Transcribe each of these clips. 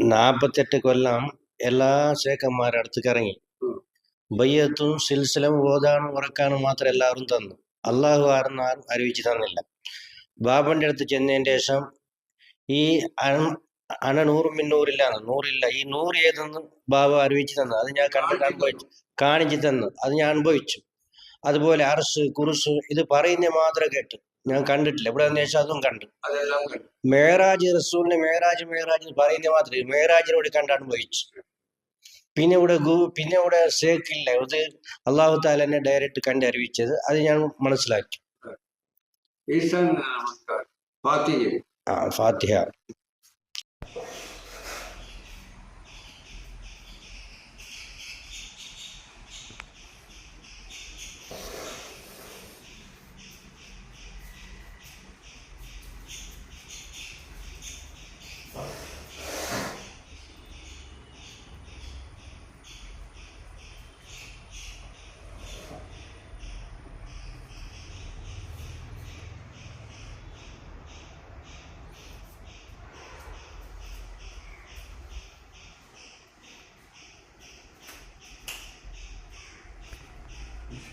നാപ്പത്തെട്ട് കൊല്ലം എല്ലാ ശേഖന്മാരുടെ അടുത്തേക്ക് ഇറങ്ങി. ബയ്യത്തും സിൽസിലും ഓതാനും ഉറക്കാനും മാത്രം എല്ലാവരും തന്നു. അള്ളാഹു ആരും ആരും അറിയിച്ചു തന്നില്ല. ബാബന്റെ അടുത്ത് ചെന്നതിന് ശേഷം ഈ അണ- നൂറും മിന്നൂറില്ല നൂറില്ല. ഈ നൂറ് ഏതെന്ന് ബാബ അറിയിച്ചു തന്നു. അത് ഞാൻ കണ്ടിട്ട് അനുഭവിച്ചു. കാണിച്ചു തന്നു. അത് ഞാൻ അനുഭവിച്ചു. അതുപോലെ അറസ് കുറുസ് ഇത് പറയുന്ന മാത്രം കേട്ടു. ഞാൻ കണ്ടിട്ടില്ല. ഇവിടെ വന്ന അതും കണ്ടു. മേറാജ് റസൂലിനെ മേറാജ് മേറാജ് പറയുന്ന മാത്രമേ മേറാജിനോട് കണ്ട് അനുഭവിച്ചു പിന്നെ ഇവിടെ ഗു പിന്നെ ഇവിടെ സേക്കില്ല ഇത് അള്ളാഹു താല എന്നെ ഡയറക്റ്റ് കണ്ട് അറിയിച്ചത്. അത് ഞാൻ മനസ്സിലാക്കി. ആ ഫാത്തിഹ.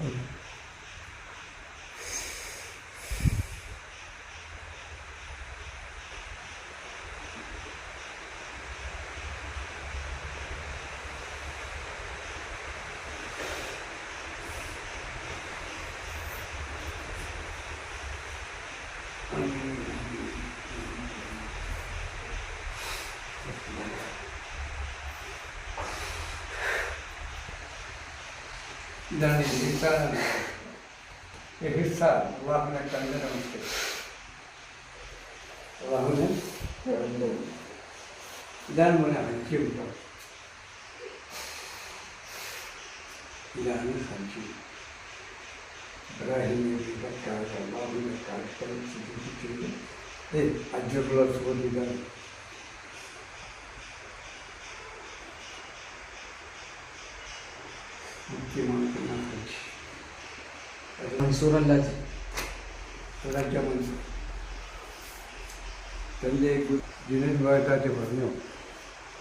Amen. దాన్ని హిస్సాన్ని హిస్సా వాహన కందనం వాహన దాని మన హంచి ఉంటాం దాని హంచి ఇబ్రాహిం కాదు అల్లాహు కాదు అజ్జుల్లో సోది కానీ മുഖ്യമാക്കുന്ന ഹജ്ജ് മൻസൂർ അല്ലാജ് സുരക്ഷ മൻസൂർ തന്റെ ജുനൈദ് ഭാഗത്താറ്റ് പറഞ്ഞു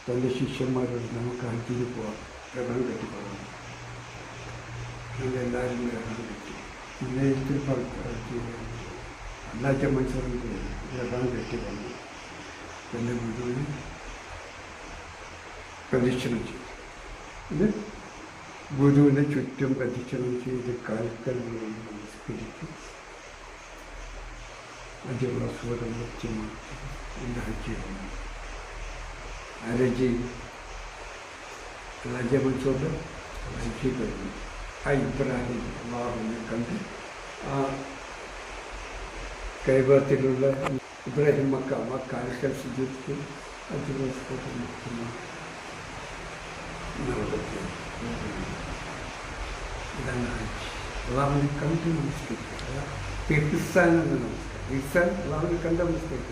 തന്റെ ശിഷ്യന്മാരോട് നമുക്ക് ഹജ്ജിന് പോവാം രഥം കെട്ടി പോകാം ഞങ്ങളെല്ലാവരും രഥം കെട്ടി വിനയത്തിൽ അല്ലാച്ച മനുഷ്യർക്ക് രഥം കെട്ടി വന്നു തന്റെ ഗുരുവിന് പ്രദക്ഷിണം ചെയ്തു. ഇത് ഗുരുവിനെ ചുറ്റും പ്രദക്ഷിണം ചെയ്ത് കാൽക്കൽ വീണ് അതിനുള്ള സ്വരം എന്റെ ഹജ്ജായിരുന്നു അരജി ലജമൻസോട് ഹജ്ജി കഴിഞ്ഞു. ആ ഇബ്രാഹിം അള്ളാഹുവിനെ കണ്ട് ആ കൈവത്തിലുള്ള ഇബ്രാഹിം മക്ക ആ കാൽക്കൽ സുജിത്ത് അതിനുള്ള സ്വരം along will come to mistake. Yeah. Pakistan will not. Pakistan along will come to mistake.